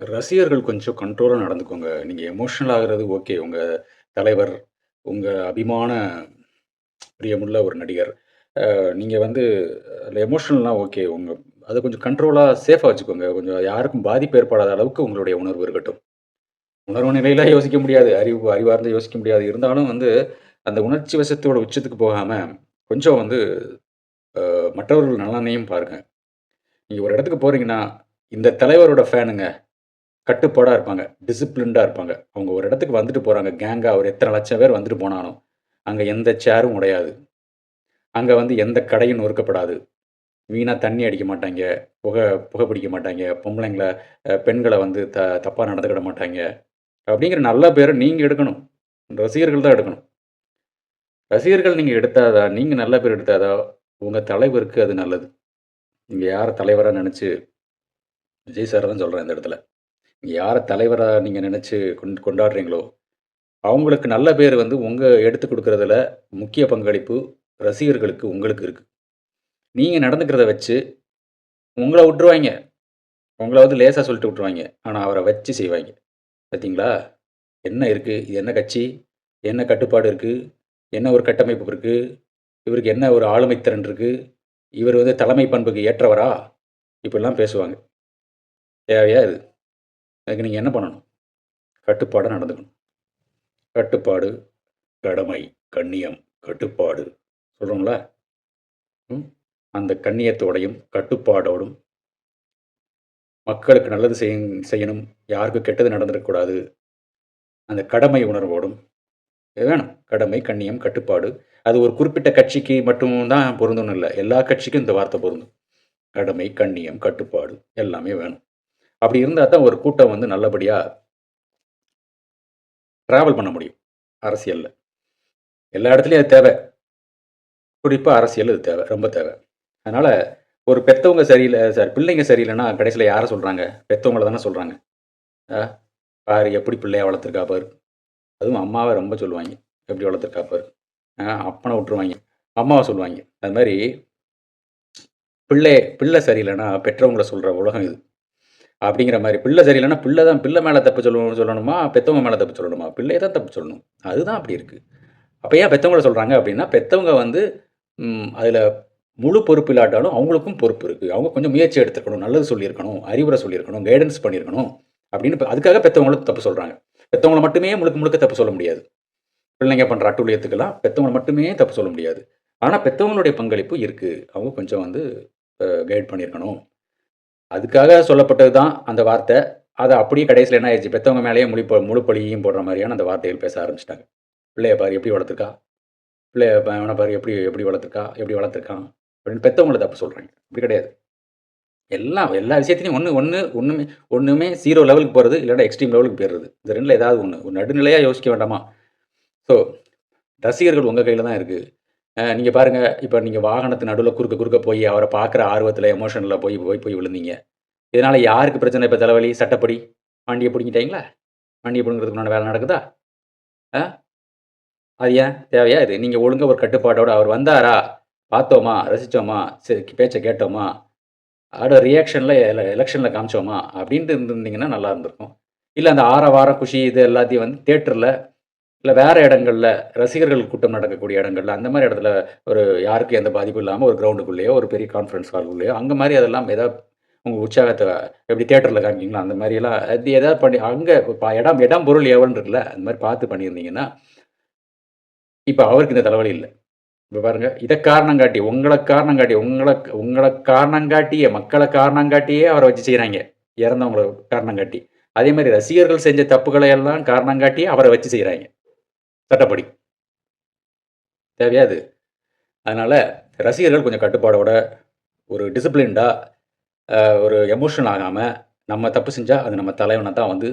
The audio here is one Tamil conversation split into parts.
ரசிகர்கள் கொஞ்சம் கண்ட்ரோலாக நடந்துக்கோங்க. நீங்க எமோஷனல் ஆகுறது ஓகே. உங்க தலைவர், உங்க அபிமான பிரியமுள்ள ஒரு நடிகர். அ நீங்க வந்து அதில எமோஷனல்னா ஓகே. உங்க அத கொஞ்சம் கண்ட்ரோலா சேஃபா வச்சுக்கோங்க. கொஞ்சம் யாருக்கும் பாதிப்பு ஏற்படாத அளவுக்கு உங்களுடைய உணர்வு இருக்கட்டும். உணர்வு நிலையில யோசிக்க முடியாது. அறிவு அறிவார்ந்து யோசிக்க முடியாது. இருந்தாலும் வந்து அந்த உணர்ச்சி வசத்தோட உச்சத்துக்கு போகாம, கொஞ்சம் வந்து அ மற்றவர்கள் நலனையும் பாருங்க. நீங்க ஒரு இடத்துக்கு போறீங்கன்னா, இந்த தலைவரோட ஃபேனுங்க. கட்டுப்பாடாக இருப்பாங்க. டிசிப்ளின்டாக இருப்பாங்க. அவங்க ஒரு இடத்துக்கு வந்துட்டு போகிறாங்க கேங்காக ஒரு எத்தனை லட்சம் பேர் வந்துட்டு போனாலும், அங்கே எந்த சேரும் உடையாது. அங்கே வந்து எந்த கடையும் நொறுக்கப்படாது. வீணாக தண்ணி அடிக்க மாட்டாங்க புகை புகை பிடிக்க மாட்டாங்க பொம்பளைங்களை பெண்களை வந்து த தப்பாக நடந்துக்கிட மாட்டாங்க அப்படிங்கிற நல்ல பேரை நீங்கள் எடுக்கணும். ரசிகர்கள் தான் எடுக்கணும். ரசிகர்கள் நீங்கள் எடுத்தாதா நீங்கள் நல்ல பேர் எடுத்தாதா உங்கள் தலைவருக்கு அது நல்லது. நீங்கள் யார் தலைவராக நினச்சி விஜய் சார் தான் சொல்கிறேன் இந்த இடத்துல. யாரை தலைவராக நீங்கள் நினச்சி கொண் கொண்டாடுறீங்களோ, அவங்களுக்கு நல்ல பேர் வந்து உங்கள் எடுத்து கொடுக்குறதுல முக்கிய பங்களிப்பு ரசிகர்களுக்கு உங்களுக்கு இருக்குது நீங்கள் நடந்துக்கிறத வச்சு உங்களை விட்டுருவாங்க உங்களை வந்து லேசாக சொல்லிட்டு விட்டுருவாங்க ஆனால் அவரை வச்சு செய்வாய்ங்க. பார்த்தீங்களா? என்ன இருக்குது இது என்ன கட்சி? என்ன கட்டுப்பாடு இருக்குது என்ன ஒரு கட்டமைப்பு இருக்குது இவருக்கு என்ன ஒரு ஆளுமை திறன் இருக்குது இவர் வந்து தலைமை பண்புக்கு ஏற்றவரா? இப்படிலாம் பேசுவாங்க. தேவையா இது? அதுக்கு நீங்கள் என்ன பண்ணணும்? கட்டுப்பாடாக நடந்துக்கணும். கட்டுப்பாடு, கடமை, கண்ணியம், கட்டுப்பாடு சொல்கிறோங்களா ம். அந்த கண்ணியத்தோடையும், கட்டுப்பாடோடும் மக்களுக்கு நல்லது செய்ய செய்யணும். யாருக்கும் கெட்டது நடந்துடக்கூடாது அந்த கடமை உணர்வோடும் வேணும். கடமை, கண்ணியம், கட்டுப்பாடு. அது ஒரு குறிப்பிட்ட கட்சிக்கு மட்டும் தான் இல்லை எல்லா கட்சிக்கும் இந்த வார்த்தை பொருந்தும். கடமை, கண்ணியம், கட்டுப்பாடு எல்லாமே வேணும். அப்படி இருந்தால் தான் ஒரு கூட்டம் வந்து நல்லபடியாக ட்ராவல் பண்ண முடியும். அரசியலில் எல்லா இடத்துலையும் அது தேவை குறிப்பாக அரசியல் அது தேவை ரொம்ப தேவை அதனால் ஒரு பெற்றவங்க சரியில்லை சார் பிள்ளைங்க சரியில்லைன்னா கடைசியில் யாரை சொல்கிறாங்க பெற்றவங்கள தானே சொல்கிறாங்க பாரு எப்படி பிள்ளையை வளர்த்துருக்கா பாரு. அதுவும் அம்மாவை ரொம்ப சொல்லுவாங்க எப்படி வளர்த்துருக்கா பாரு. அப்பனை விட்டுருவாங்க அம்மாவை சொல்லுவாங்க அது மாதிரி பிள்ளை பிள்ளை சரியில்லைன்னா பெற்றவங்கள சொல்கிற உலகம் இது. அப்படிங்கிற மாதிரி பிள்ளை சரியில்லைன்னா பிள்ளை தான் பிள்ளை மேலே தப்பு சொல்லணும்னு சொல்லணுமா? பெத்தவங்க மேலே தப்பு சொல்லணுமா? பிள்ளையை தான் தப்பு சொல்லணும். அதுதான் அப்படி இருக்குது அப்போ ஏன் பெற்றவங்கள சொல்கிறாங்க அப்படின்னா, பெத்தவங்க வந்து அதில் முழு பொறுப்பு இல்லாட்டாலும் அவங்களுக்கும் பொறுப்பு இருக்குது அவங்க கொஞ்சம் முயற்சி எடுத்துருக்கணும் நல்லது சொல்லியிருக்கணும். அறிவுரை சொல்லியிருக்கணும். கைடன்ஸ் பண்ணியிருக்கணும். அப்படின்னு அதுக்காக பெற்றவங்களுக்கு தப்பு சொல்கிறாங்க பெற்றவங்களை மட்டுமே முழுக்க முழுக்க தப்பு சொல்ல முடியாது. பிள்ளைங்க பண்ணுற அட்டுழியத்துக்கெல்லாம் பெற்றவங்களை மட்டுமே தப்பு சொல்ல முடியாது. ஆனால் பெற்றவங்களுடைய பங்களிப்பு இருக்குது அவங்க கொஞ்சம் வந்து கைட் பண்ணியிருக்கணும். அதுக்காக சொல்லப்பட்டது தான் அந்த வார்த்தை. அதை அப்படியே கடைசியில் என்ன ஆயிடுச்சு பெத்தவங்க மேலேயே முழு முழு பழியையும் போடுற மாதிரியான அந்த வார்த்தைகள் பேச ஆரம்பிச்சிட்டாங்க பிள்ளைய பாரு எப்படி வளர்த்துருக்கா? பிள்ளைய அவனை பாரு எப்படி எப்படி வளர்த்துருக்கா? எப்படி வளர்த்துருக்கான்? அப்படின்னு பெத்தவங்கள தப்பு சொல்கிறாங்க அப்படி கிடையாது. எல்லாம் எல்லா விஷயத்துலையும் ஒன்று ஒன்று ஒன்றுமே ஒன்றுமே ஜீரோ லெவலுக்கு போகிறது இல்லைன்னா எக்ஸ்ட்ரீம் லெவலுக்கு போயிடுறது இந்த ரெண்டில் ஏதாவது ஒன்று ஒரு நடுநிலையாக யோசிக்க வேண்டாமா? ஸோ ரசிகர்கள் உங்கள் கையில் தான் இருக்குது நீங்கள் பாருங்கள் இப்போ நீங்கள் வாகனத்து நடுவில் குறுக்க குறுக்க போய் அவரை பார்க்குற ஆர்வத்தில் எமோஷனில் போய் போய் போய் விழுந்தீங்க. இதனால் யாருக்கு பிரச்சனை இப்போ தலைவலி? சட்டப்படி வண்டியை புடுங்கிட்டாய்ங்களா? வண்டியை பிடுங்கிறதுக்கு உண்டான வேலை நடக்குதா? ஆ அது ஏன்? தேவையா இது? நீங்கள் ஒழுங்கா ஒரு கட்டுப்பாட்டோடு அவர் வந்தாரா? பார்த்தோமா? ரசிச்சோமா? சரி பேச்சை கேட்டோமா? அதோட ரியாக்ஷனில் எல காமிச்சோமா? அப்படின்ட்டு இருந்திருந்தீங்கன்னா நல்லா இருந்திருக்கும். இல்லை அந்த ஆற வாரம் குஷி இது எல்லாத்தையும் வந்து தேட்டரில் இல்லை வேறு இடங்கள்ல ரசிகர்கள் கூட்டம் நடக்கக்கூடிய இடங்கள்ல, அந்த மாதிரி இடத்துல ஒரு யாருக்கும் எந்த பாதிப்பும் இல்லாமல் ஒரு கிரவுண்டுக்குள்ளேயோ, ஒரு பெரிய கான்ஃபரன்ஸ் ஹாலுக்குள்ளேயோ, அங்கே மாதிரி அதெல்லாம் ஏதாவது உங்கள் உற்சாகத்தை எப்படி தேட்டரில் காமிப்பீங்களோ, அந்த மாதிரியெல்லாம் அது எதாவது பண்ணி அங்கே இடம் இடம், பொருள், ஏவல்ன்னு இருக்குல்ல. அந்த மாதிரி பார்த்து பண்ணியிருந்தீங்கன்னா இப்போ அவருக்கு இந்த தலைவலி இல்லை இப்போ பாருங்க, இதை காரணம் காட்டி, உங்களை காரணம் காட்டி, உங்களை உங்களை காரணம் காட்டியே, மக்களை காரணம் காட்டியே அவரை வச்சு செய்கிறாங்க இறந்தவங்கள காரணம் காட்டி. அதே மாதிரி ரசிகர்கள் செஞ்ச தப்புகளை எல்லாம் காரணம் காட்டி அவரை வச்சு செய்கிறாங்க சட்டப்படி. தேவையா அதனால் ரசிகர்கள் கொஞ்சம் கட்டுப்பாடோட, ஒரு டிசிப்ளின்டாக ஒரு எமோஷனல் ஆகாமல் நம்ம தப்பு செஞ்சால் அது நம்ம தலைவனை தான் வந்து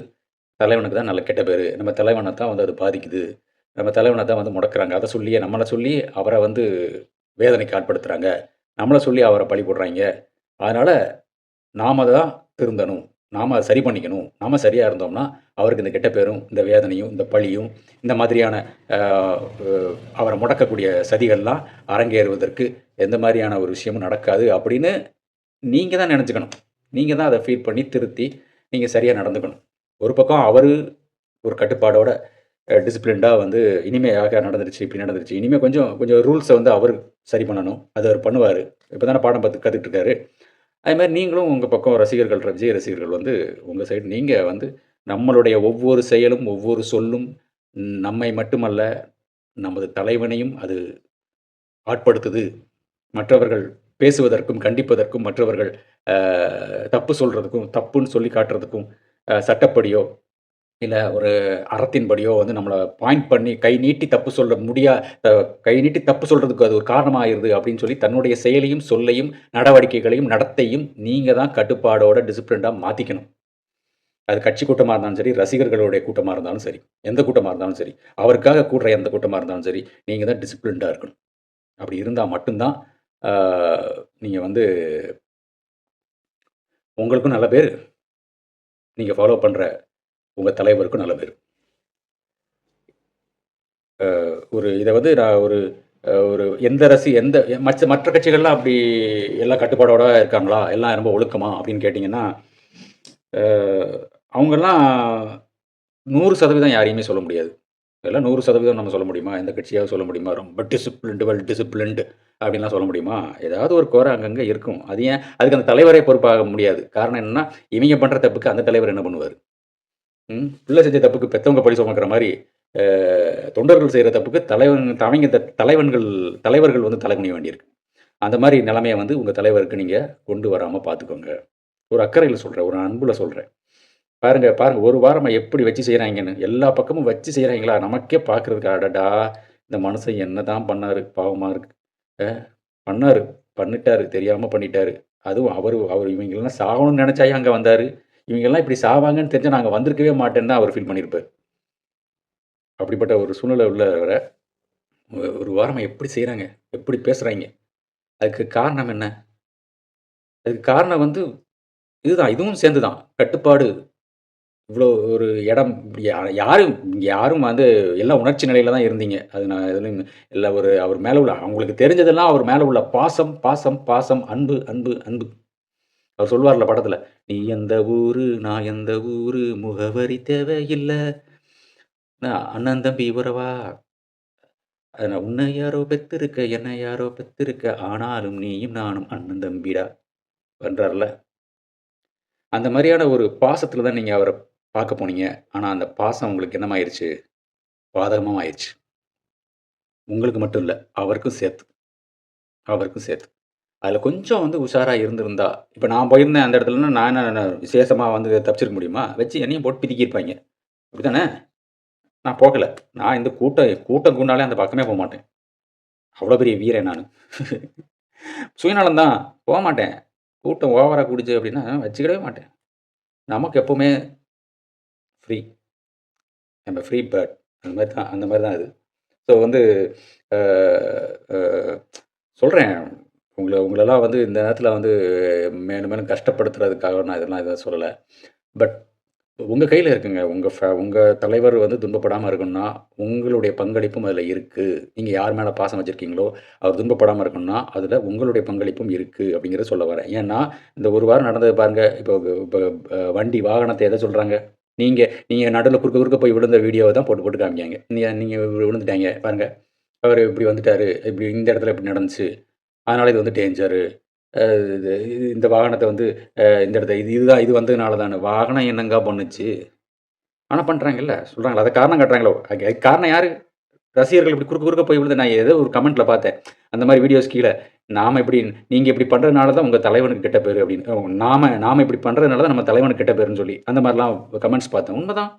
தலைவனுக்கு தான் நல்ல கெட்ட பேர் நம்ம தலைவனை தான் வந்து அது பாதிக்குது. நம்ம தலைவனை தான் வந்து முடக்கிறாங்க அதை சொல்லியே நம்மளை சொல்லி அவரை வந்து வேதனைக்கு ஆட்படுத்துகிறாங்க நம்மளை சொல்லி அவரை பழி போடுறாங்க அதனால் நாம் தான் திருந்தணும். நாம் சரி பண்ணிக்கணும். நாம் சரியாக இருந்தோம்னா, அவருக்கு இந்த கெட்ட பேரும், இந்த வேதனையும், இந்த பழியும், இந்த மாதிரியான அவரை முடக்கக்கூடிய சதிகள்லாம் அரங்கேறுவதற்கு எந்த மாதிரியான ஒரு விஷயமும் நடக்காது அப்படின்னு நீங்கள் தான் நினச்சிக்கணும். நீங்கள் தான் அதை ஃபீல் பண்ணி திருத்தி, நீங்கள் சரியாக நடந்துக்கணும். ஒரு பக்கம் அவர் ஒரு கட்டுப்பாடோட டிசிப்ளின்டாக வந்து இனிமையாக நடந்துருச்சு இப்படி நடந்துருச்சு. இனிமேல் கொஞ்சம் கொஞ்சம் ரூல்ஸை வந்து அவர் சரி பண்ணணும். அது அவர் பண்ணுவார். இப்போ தானே பாடம் பார்த்து கற்றுக்கிட்டு இருக்காரு. அதுமாதிரி நீங்களும் உங்கள் பக்கம் ரசிகர்கள் விஜய் ரசிகர்கள் வந்து உங்கள் சைடு நீங்கள் வந்து நம்மளுடைய ஒவ்வொரு செயலும் ஒவ்வொரு சொல்லும் நம்மை மட்டுமல்ல நமது தலைவனையும் அது ஆட்படுத்துது. மற்றவர்கள் பேசுவதற்கும் கண்டிப்பதற்கும் மற்றவர்கள் தப்பு சொல்கிறதுக்கும் தப்புன்னு சொல்லி காட்டுறதுக்கும் சட்டப்படியோ இல்லை ஒரு அறத்தின்படியோ வந்து நம்மளை பாயிண்ட் பண்ணி கை நீட்டி தப்பு சொல்ல முடியா கை நீட்டி தப்பு சொல்கிறதுக்கு அது ஒரு காரணமாகிருது அப்படின்னு சொல்லி தன்னுடைய செயலையும் சொல்லையும் நடவடிக்கைகளையும் நடத்தையும் நீங்கள் தான் கட்டுப்பாடோட டிசிப்ளின்டாக மாற்றிக்கணும் அது கட்சி கூட்டமாக இருந்தாலும் சரி ரசிகர்களுடைய கூட்டமாக இருந்தாலும் சரி எந்த கூட்டமாக இருந்தாலும் சரி அவருக்காக கூடுற எந்த கூட்டமாக இருந்தாலும் சரி நீங்கள் தான் டிசிப்ளின்டாக இருக்கணும். அப்படி இருந்தால் மட்டும்தான் நீங்கள் வந்து உங்களுக்கும் நல்ல பேர். நீங்கள் ஃபாலோ பண்ணுற உங்கள் தலைவருக்கும் நல்ல பேர். ஒரு இதை வந்து நான் ஒரு ஒரு எந்த ரசி எந்த மற்ற மற்ற கட்சிகள்லாம் அப்படி எல்லாம் கட்டுப்பாடோட இருக்காங்களா? எல்லாம் ரொம்ப ஒழுக்கமா அப்படின்னு கேட்டிங்கன்னா அவங்கெல்லாம் நூறு சதவீதம் யாரையுமே சொல்ல முடியாது. இதெல்லாம் நூறு சதவீதம் நம்ம சொல்ல முடியுமா? எந்த கட்சியாக சொல்ல முடியுமா? ரொம்ப டிசிப்ளின்டு வெல் டிசிப்ளின்டு அப்படின்லாம் சொல்ல முடியுமா? ஏதாவது ஒரு குறை அங்கங்கே இருக்கும். அது ஏன் அதுக்கு அந்த தலைவரே பொறுப்பாக முடியாது. காரணம் என்னன்னா இவங்க பண்ணுற தப்புக்கு அந்த தலைவர் என்ன பண்ணுவார்? பிள்ளை செஞ்ச தப்புக்கு பெற்றவங்க பழி சுமக்கிற மாதிரி தொண்டர்கள் செய்கிற தப்புக்கு தலைவன் தவங்க த- தலைவன்கள் தலைவர்கள் வந்து தலைகுனிய வேண்டியிருக்கு. அந்த மாதிரி நிலைமையை வந்து உங்கள் தலைவருக்கு நீங்கள் கொண்டு வராமல் பார்த்துக்கோங்க ஒரு அக்கறையில் சொல்கிறேன் ஒரு அன்பில் சொல்கிறேன் பாருங்க பாருங்கள் ஒரு வாரமாக எப்படி வச்சு செய்கிறாங்கன்னு எல்லா பக்கமும் வச்சு செய்கிறாங்களா நமக்கே பார்க்குறதுக்கு அடடா இந்த மனுஷன் என்ன தான் பண்ணாரு பாவமாக இருக்கு. பண்ணார் பண்ணாரு பண்ணிட்டாரு தெரியாமல் பண்ணிட்டாரு. அதுவும் அவர் அவர் இவங்கெல்லாம் சாகணும்னு நினச்சாயே அங்கே வந்தார்? இவங்கெல்லாம் இப்படி சாவாங்கன்னு தெரிஞ்சால் நாங்கள் வந்திருக்கவே மாட்டேன்னு தான் அவர் ஃபீல் பண்ணியிருப்பார். அப்படிப்பட்ட ஒரு சூழ்நிலை உள்ளவரை ஒரு வாரமாக எப்படி செய்கிறாங்க எப்படி பேசுகிறாங்க அதுக்கு காரணம் என்ன? அதுக்கு காரணம் வந்து இதுதான் இதுவும் சேர்ந்து தான் கட்டுப்பாடு இவ்வளோ ஒரு இடம் யாரும் யாரும் வந்து எல்லாம் உணர்ச்சி நிலையில தான் இருந்தீங்க. அது நான் எதுலையும் இல்லை ஒரு அவர் மேலே உள்ள அவங்களுக்கு தெரிஞ்சதெல்லாம் அவர் மேலே உள்ள பாசம் பாசம் பாசம் அன்பு அன்பு அன்பு. அவர் சொல்வார்ல படத்தில் நீ எந்த ஊரு நான் எந்த ஊரு முகவரி தேவையில்லை. நான் அண்ணன் தம்பி உறவா அது உன்னை யாரோ பெத்திருக்க என்னை யாரோ பெத்திருக்க ஆனாலும் நீயும் நானும் அண்ணன் தம்பிடா. பண்றாருல அந்த மாதிரியான ஒரு பாசத்தில் தான் நீங்கள் அவரை பார்க்க போனீங்க. ஆனால் அந்த பாசம் உங்களுக்கு என்னமாயிருச்சு? பாதகமாக ஆயிடுச்சு உங்களுக்கு மட்டும் இல்லை அவருக்கும் சேர்த்து. அவருக்கும் சேர்த்து. அதில் கொஞ்சம் வந்து உஷாராக இருந்திருந்தா இப்போ நான் போயிருந்தேன் அந்த இடத்துலன்னா நான் என்ன விசேஷமாக வந்து தப்பிச்சிருக்க முடியுமா? வச்சு என்னையும் போட்டு பிதிக்கியிருப்பாங்க. அப்படிதானே நான் போகலை. நான் இந்த கூட்டம் கூட்டம் கூண்டாலே அந்த பக்கமே போக மாட்டேன். அவ்வளோ பெரிய வீரன் நான். சுயநலம் தான் போக மாட்டேன். கூட்டம் ஓவராக குடிச்சு அப்படின்னா வச்சுக்கிடவே மாட்டேன். நமக்கு எப்போவுமே ஃப்ரீ நம்ம ஃப்ரீ பேர்ட் அந்த மாதிரி தான் அந்த மாதிரி தான் அது. ஸோ வந்து சொல்கிறேன் உங்களை உங்களெல்லாம் வந்து இந்த நேரத்தில் வந்து மேலும் மேலும் கஷ்டப்படுத்துறதுக்காக நான் இதெல்லாம் எதுவும் சொல்லலை. பட் உங்கள் கையில் இருக்குங்க. உங்கள் ஃபே உங்கள் தலைவர் வந்து துன்பப்படாமல் இருக்கணும்னா உங்களுடைய பங்களிப்பும் அதில் இருக்குது நீங்கள் யார் மேலே பாசம் வச்சுருக்கீங்களோ அவர் துன்பப்படாமல் இருக்கணும்னா அதில் உங்களுடைய பங்களிப்பும் இருக்குது அப்படிங்கிறத சொல்ல வரேன். ஏன்னா இந்த ஒரு வாரம் நடந்தது பாருங்கள் இப்போ இப்போ வண்டி வாகனத்தை எதை சொல்கிறாங்க நீங்கள் நீங்கள் நடுவில் குறுக்க குறுக்க போய் விழுந்த வீடியோவை தான் போட்டு போட்டு காமிக்காங்க நீங்கள் நீங்கள் விழுந்துட்டாங்க. பாருங்கள் அவர் இப்படி வந்துட்டார். இப்படி இந்த இடத்துல இப்படி நடந்துச்சு. அதனால் இது வந்து டேஞ்சரு இது இது- இந்த வாகனத்தை வந்து இந்த இடத்த இது இதுதான் இது வந்ததுனால தானே வாகனம் என்னங்க பண்ணுச்சு? ஆனால் பண்ணுறாங்கல்ல சொல்கிறாங்களா அதை காரணம் காட்டுறாங்களோ? காரணம் யார்? ரசிகர்கள் இப்படி குறுக்க குறுக்க போய் விழுந்து நான் ஏதோ ஒரு கமெண்ட்டில் பார்த்தேன். அந்த மாதிரி வீடியோஸ் கீழே நாம் இப்படி நீங்கள் இப்படி பண்ணுறதுனால தான் உங்கள் தலைவனுக்கு கெட்ட பேர் அப்படின்னு. நாம் நாம நாம் இப்படி பண்ணுறதுனால தான் நம்ம தலைவனுக்கு கெட்ட பேருன்னு சொல்லி அந்த மாதிரிலாம் கமெண்ட்ஸ் பார்த்தேன். உண்மைதான்.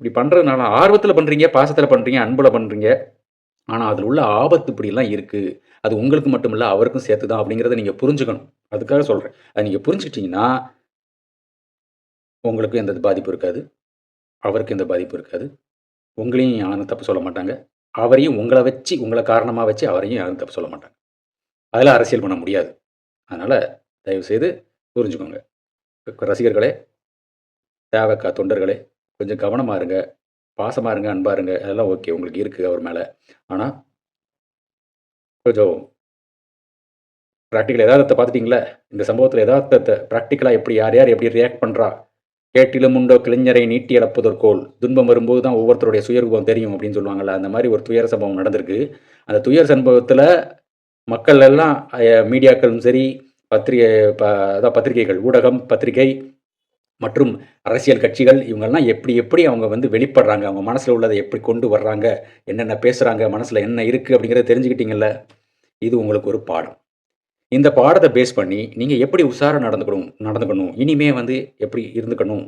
இப்படி பண்ணுறதுனால ஆர்வத்தில் பண்ணுறீங்க பாசத்தில் பண்ணுறீங்க அன்பில் பண்ணுறீங்க ஆனால் அதில் உள்ள ஆபத்து இப்படிலாம் இருக்குது அது உங்களுக்கு மட்டும் இல்லை அவருக்கும் சேர்த்து தான் அப்படிங்கிறத நீங்கள் புரிஞ்சுக்கணும். அதுக்காக சொல்கிறேன் அது நீங்கள் புரிஞ்சுக்கிட்டீங்கன்னா உங்களுக்கும் எந்த பாதிப்பு இருக்காது. அவருக்கும் எந்த பாதிப்பு இருக்காது. உங்களையும் யாரும் தப்பு சொல்ல மாட்டாங்க. அவரையும் உங்களை வச்சு உங்களை காரணமாக வச்சு அவரையும் யாரும் தப்பு சொல்ல மாட்டாங்க. அதில் அரசியல் பண்ண முடியாது. அதனால் தயவுசெய்து புரிஞ்சுக்கோங்க. ரசிகர்களே தேவக்கா தொண்டர்களே கொஞ்சம் கவனமாக இருங்க. பாசமாக இருங்க அன்பாக இருங்க. அதெல்லாம் ஓகே. உங்களுக்கு இருக்குது அவர் மேலே. ஆனால் கொஞ்சம் ப்ராக்டிக்கல் எதார்த்தத்தை பார்த்துட்டிங்களே? இந்த சம்பவத்தில் எதார்த்தத்தை ப்ராக்டிக்கலாக எப்படி யார் யார் எப்படி ரியாக்ட் பண்ணுறா கேட்டிலும் உண்டோ கிளைஞரை நீட்டி அளப்பதற்கோல் துன்பம் வரும்போது தான் ஒவ்வொருத்தருடைய சுயரூபம் தெரியும் அப்படின்னு சொல்லுவாங்கள்ல அந்த மாதிரி ஒரு துயர சம்பவம் நடந்திருக்கு. அந்த துயர் சம்பவத்தில் மக்கள் எல்லாம் மீடியாக்களும் சரி பத்திரிகை ப அதான் பத்திரிகைகள் ஊடகம் பத்திரிகை மற்றும் அரசியல் கட்சிகள் இவங்கெல்லாம் எப்படி எப்படி அவங்க வந்து வெளிப்படுறாங்க அவங்க மனசில் உள்ளதை எப்படி கொண்டு வர்றாங்க என்னென்ன பேசுகிறாங்க மனசில் என்ன இருக்குது அப்படிங்கிறத தெரிஞ்சுக்கிட்டீங்கல்ல? இது உங்களுக்கு ஒரு பாடம். இந்த பாடத்தை பேஸ் பண்ணி நீங்கள் எப்படி உஷாராக நடந்துக்கணும் நடந்துக்கணும் இனிமே வந்து எப்படி இருந்துக்கணும்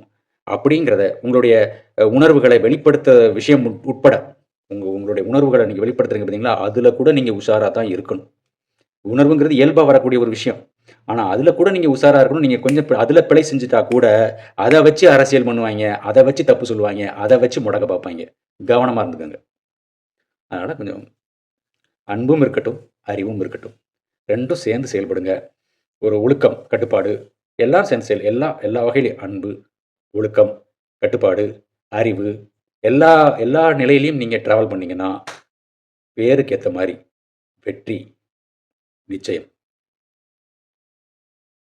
அப்படிங்கிறத உங்களுடைய உணர்வுகளை வெளிப்படுத்த விஷயம் உட்- உட்பட உங்கள் உங்களுடைய உணர்வுகளை நீங்கள் வெளிப்படுத்துறீங்க பார்த்தீங்களா? அதில் கூட நீங்கள் உஷாராக தான் இருக்கணும். உணர்வுங்கிறது இயல்பாக வரக்கூடிய ஒரு விஷயம். ஆனால் அதில் கூட நீங்கள் உஷாராக இருக்கணும். நீங்கள் கொஞ்சம் அதில் பிழை செஞ்சுட்டா கூட அதை வச்சு அரசியல் பண்ணுவாங்க அதை வச்சு தப்பு சொல்லுவாங்க அதை வச்சு முடக்க பார்ப்பாங்க கவனமாக இருந்துக்கோங்க. அதனால் கொஞ்சம் அன்பும் இருக்கட்டும் அறிவும் இருக்கட்டும். ரெண்டும் சேர்ந்து செயல்படுங்க. ஒரு ஒழுக்கம் கட்டுப்பாடு எல்லாம் சேர்ந்து செயல் எல்லா எல்லா வகையிலையும் அன்பு ஒழுக்கம் கட்டுப்பாடு அறிவு எல்லா எல்லா நிலையிலையும் நீங்கள் ட்ராவல் பண்ணிங்கன்னா பேருக்கு ஏற்ற மாதிரி வெற்றி நிச்சயம்.